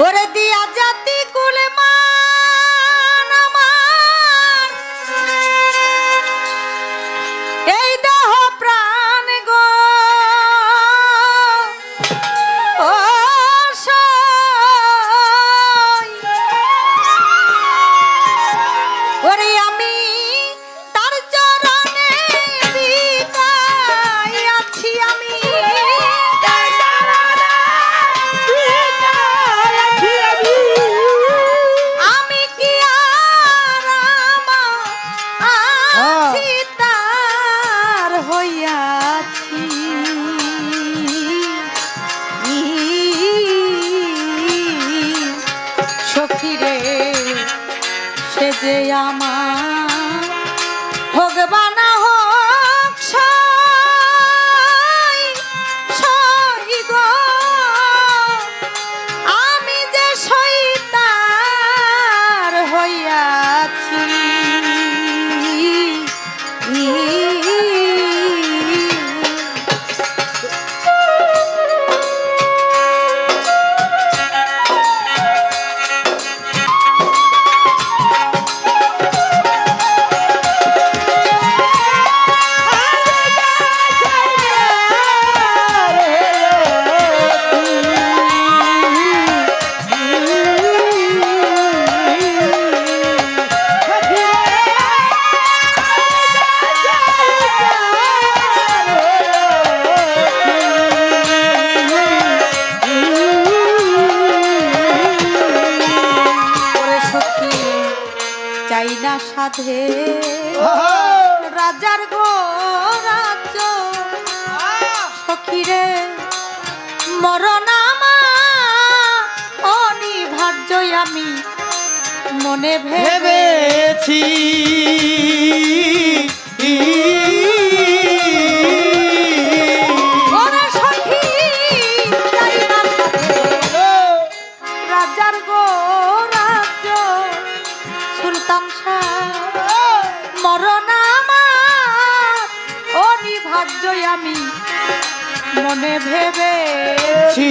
¡Órate! যাই না সাধে রাজার গো রাজ্য সখিরে মরণামা অনিভার্য আমি মনে ভেবেছি। নিশ্চয় আমি মনে ভেবেছি।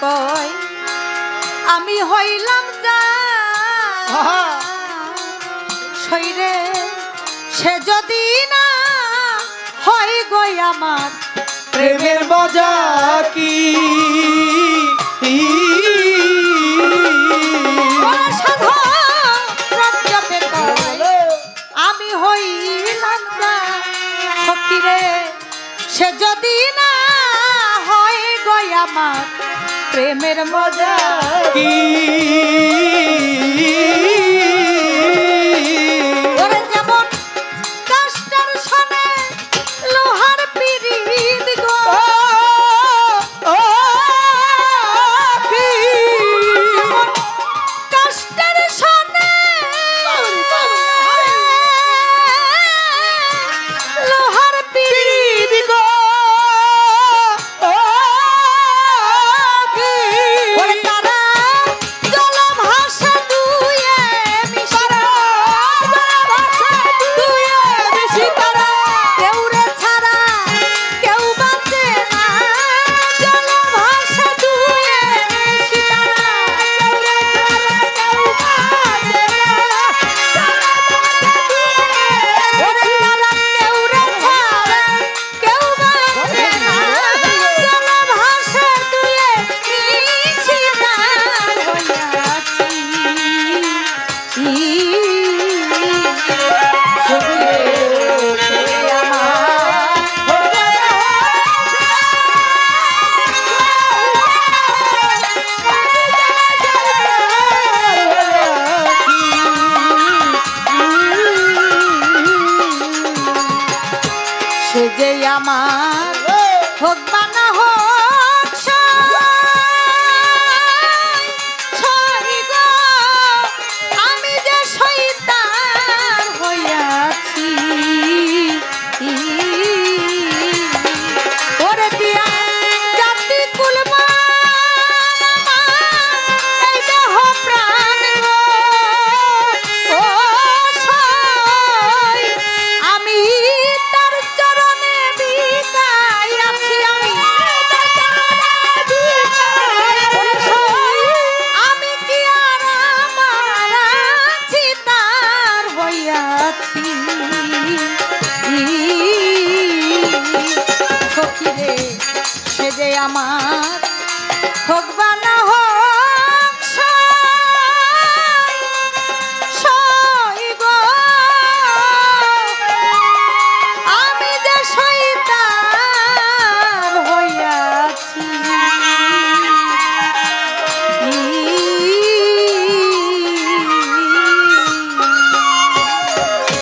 কয় আমি হইলাম যা। শৈরে সে যদি না হয় গই আমার প্রেমের মজা কি? আমার প্রেমের মজা কি? 妈妈。